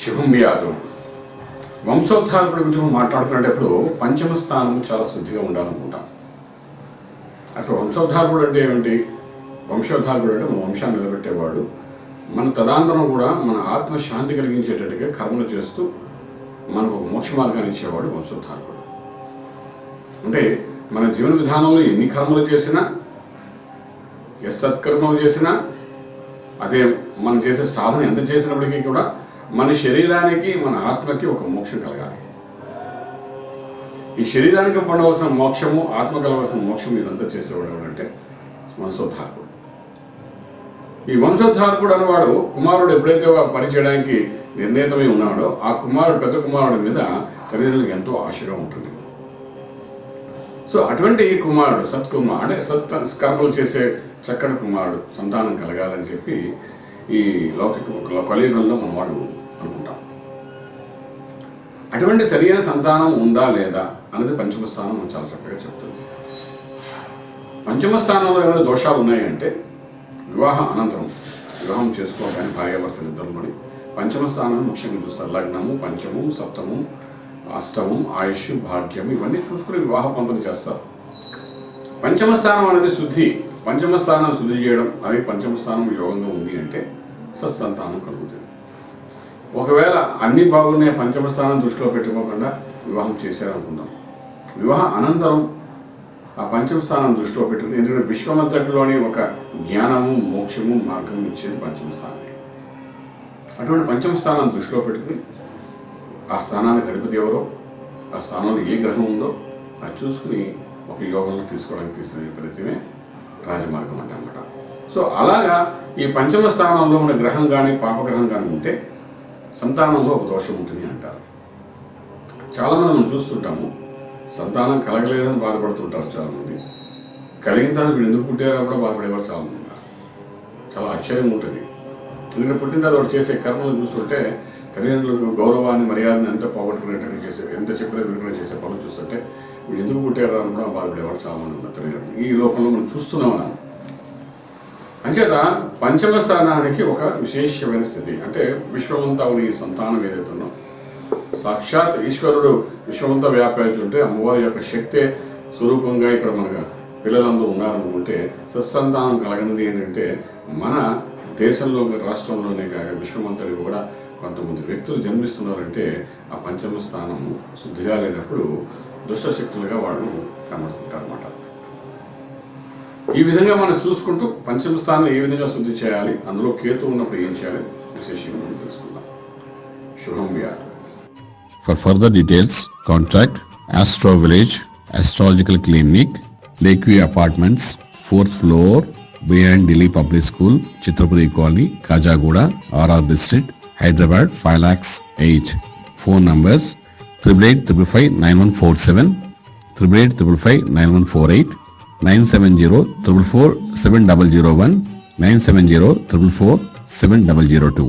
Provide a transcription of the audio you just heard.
శుభం వ్యాధు వంశోద్ధారకుడి గురించి మనం మాట్లాడుకునేటప్పుడు పంచమ స్థానం చాలా శుద్ధిగా ఉండాలనుకుంటాం. అసలు వంశోద్ధారకుడు అంటే ఏమిటి? వంశోద్ధారకుడు అంటే మన వంశాన్ని నిలబెట్టేవాడు. మన తదాంతరం కూడా మన ఆత్మ శాంతి కలిగించేటట్టుగా కర్మలు చేస్తూ మనకు ఒక మోక్ష మార్గాన్ని ఇచ్చేవాడు వంశోద్ధారకుడు. అంటే మన జీవన విధానంలో ఎన్ని కర్మలు చేసినా ఏ సత్కర్మలు చేసినా అదే మనం చేసే సాధన ఎంత చేసినప్పటికీ కూడా మన శరీరానికి మన ఆత్మకి ఒక మోక్షం కలగాలి. ఈ శరీరానికి పొందవలసిన మోక్షము ఆత్మ కలవలసిన మోక్షం ఇదంతా చేసేవాడు ఎవడంటే వంశోద్ధారకుడు. ఈ వంశోద్ధారకుడు అనేవాడు కుమారుడు ఎప్పుడైతే పని చేయడానికి నిర్ణీతమై ఉన్నాడో ఆ కుమారుడు పెద్ద కుమారుడి మీద తల్లిదండ్రులకు ఎంతో ఆశగా ఉంటుంది. సో అటువంటి కుమారుడు సత్కుమార్ అంటే సత్ కర్మలు చేసే చక్కని కుమారుడు సంతానం కలగాలని చెప్పి ఈ లౌకిక కలియుగంలో మనవాడు అటువంటి సరైన సంతానం ఉందా లేదా అనేది పంచమ స్థానం చాలా చక్కగా చెప్తుంది. పంచమ స్థానంలో ఏమైనా దోషాలు ఉన్నాయంటే వివాహం అనంతరం వివాహం చేసుకోగానే భార్యాభర్తలు ఇద్దరులోని పంచమ స్థానం ముఖ్యంగా చూస్తారు. లగ్నము పంచము సప్తము అష్టమం ఆయుష్ భాగ్యం ఇవన్నీ చూసుకుని వివాహ పంతులు చేస్తారు. పంచమ స్థానం అనేది శుద్ధి. పంచమ స్థానం శుద్ధి చేయడం అది పంచమ స్థానం యోగంగా ఉంది అంటే సత్సంతానం కలుగుతుంది. ఒకవేళ అన్ని బాగున్నాయి పంచమ స్థానం దృష్టిలో పెట్టుకోకుండా వివాహం చేశారనుకుందాం. వివాహ అనంతరం ఆ పంచమ స్థానం దృష్టిలో పెట్టుకుని ఎందుకంటే విశ్వమంతటిలోని ఒక జ్ఞానము మోక్షము మార్గం ఇచ్చేది పంచమ స్థానమే అటువంటి పంచమ స్థానం దృష్టిలో పెట్టుకుని ఆ స్థానానికి అధిపతి ఎవరో ఆ స్థానంలో ఏ గ్రహం ఉందో అది చూసుకుని ఒక యోగంలో తీసుకోవడానికి తీసుకునే ప్రయత్నమే రాజమార్గం అంట సో అలాగా ఈ పంచమ స్థానంలో ఉన్న గ్రహం కానీ పాపగ్రహం కానీ ఉంటే సంతానంలో ఒక దోషం ఉంటుంది అంటారు. చాలామంది మనం చూస్తుంటాము సంతానం కలగలేదని బాధపడుతుంటారు చాలామంది. కలిగిన తర్వాత వీళ్ళు ఎందుకు పుట్టారో కూడా బాధపడేవారు చాలామంది ఉన్నారు. చాలా ఆశ్చర్యం ఉంటుంది. ఎందుకంటే పుట్టిన తర్వాత వాడు చేసే కర్మలు చూస్తుంటే తల్లిదండ్రులకు గౌరవాన్ని మర్యాదని ఎంత పోగొట్టుకునేటట్టు చేసే ఎంత చెప్పినా విడుదల చేసే పనులు చూస్తుంటే వీళ్ళు ఎందుకు పుట్టారా అని కూడా బాధపడేవాడు చాలామంది ఉన్నారు తల్లిదండ్రులు. ఈ లోకంలో మనం చూస్తున్నాం మనం అంచేత పంచమ స్థానానికి ఒక విశేషమైన స్థితి. అంటే విశ్వమంతా ఉన్న సంతానం ఏదైతే సాక్షాత్ ఈశ్వరుడు విశ్వమంతా వ్యాపించుంటే అమ్మవారి యొక్క శక్తే స్వరూపంగా ఇక్కడ మన పిల్లలందరూ ఉన్నారనుకుంటే సత్సంతానం కలగనిది ఏంటంటే మన దేశంలో రాష్ట్రంలోనే కాక విశ్వమంతటి కూడా కొంతమంది వ్యక్తులు జన్మిస్తున్నారంటే ఆ పంచమ స్థానం శుద్ధిగా లేనప్పుడు దుష్టశక్తులుగా వాళ్ళు కనబడుతుంటారు అన్నమాట ఈ విధంగా మనం చూసుకుంటూ పంచమ స్థానం ఏ విధంగా శుద్ధి చేయాలి అందులో కేతు ఉన్నప్పుడు ఏం చేయాలి విశేషంగా తెలుసుకుందాం. శుభం వ్యాధ for further details contact astro village astrological clinic lake apartments fourth floor behind Delhi public school Chitrapuri colony Kajaguda RR district Hyderabad five lakhs eight phone numbers triple eight triple five nine one four seven triple eight triple five nine one four eight nine seven zero triple four seven double zero one nine seven zero triple four seven double zero two.